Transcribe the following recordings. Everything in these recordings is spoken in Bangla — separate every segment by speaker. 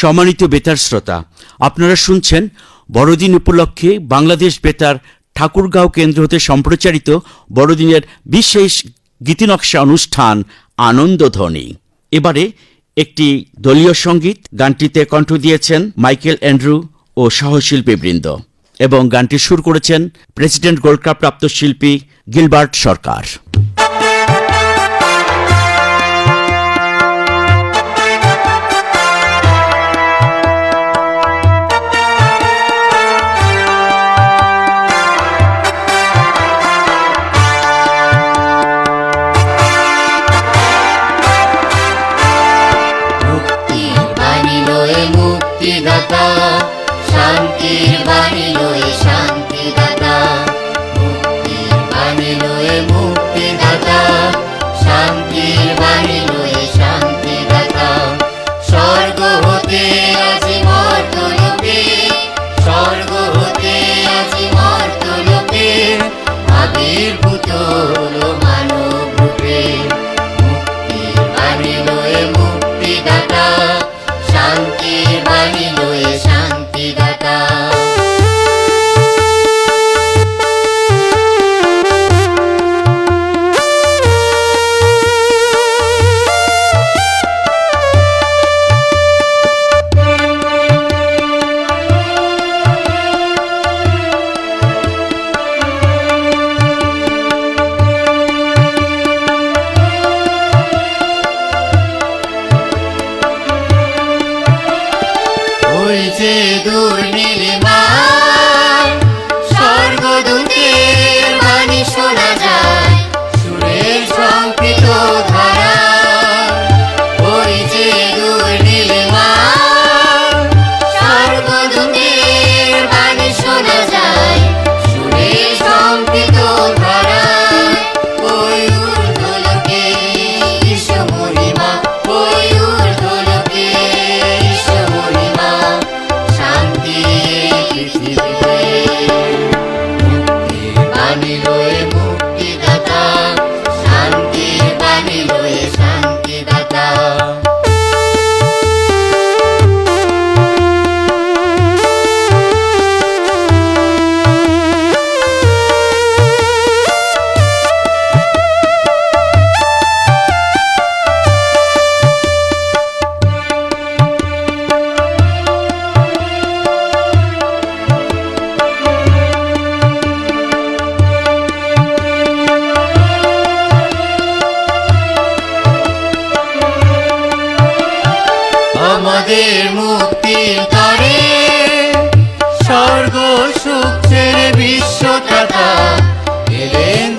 Speaker 1: সম্মানিত বেতার শ্রোতা, আপনারা শুনছেন বড়দিন উপলক্ষে বাংলাদেশ বেতার ঠাকুরগাঁও কেন্দ্র হতে সম্প্রচারিত বড়দিনের বিশেষ গীতিনকশা অনুষ্ঠান আনন্দধ্বনি। এবারে একটি দলীয় সংগীত গানটিতে কণ্ঠ দিয়েছেন মাইকেল অ্যান্ড্রু ও সহশিল্পীবৃন্দ এবং গানটি সুর করেছেন প্রেসিডেন্ট গোল্ড কাপ প্রাপ্ত শিল্পী গিলবার্ট সরকার।
Speaker 2: মুক্তিদাতা শান্তির বাণী লয়ে শান্তিদাতা মুক্তির বাণী লয়ে মুক্তিদাতা শান্তির বাণী লয়ে শান্তিদাতা স্বর্গ হতে আজি মর্তলোকে স্বর্গ হতে আজি মর্তলোকে আবির্ভূত হলো মানব রূপে। মুক্তির বাণী লয়ে মুক্তিদাতা শান্তির বাণী ওই যে লয়ে মুক্তিদাতা শান্তির বাণী লয়ে মুক্তির তরে স্বর্গ সুখ ছেড়ে এলেন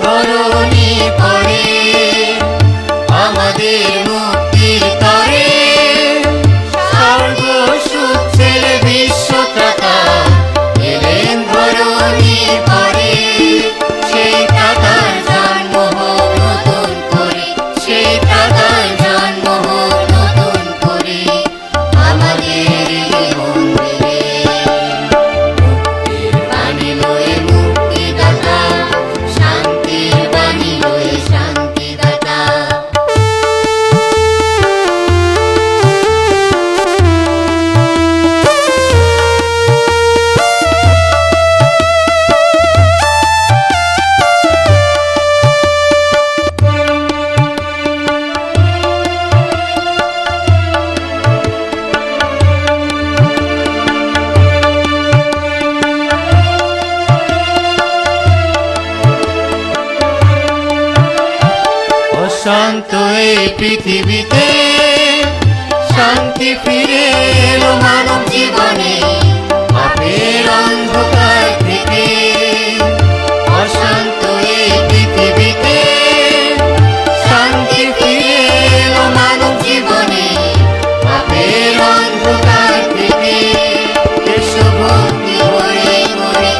Speaker 2: শান্ত এই পৃথিবীতে। শান্তি ফিরে এলো মানব জীবনে। পাপের অন্ধকার থেকে। অশান্ত এই পৃথিবীতে। শান্তি ফিরে এলো মানব জীবনে। পাপের অন্ধকার থেকে। হয়ে মনে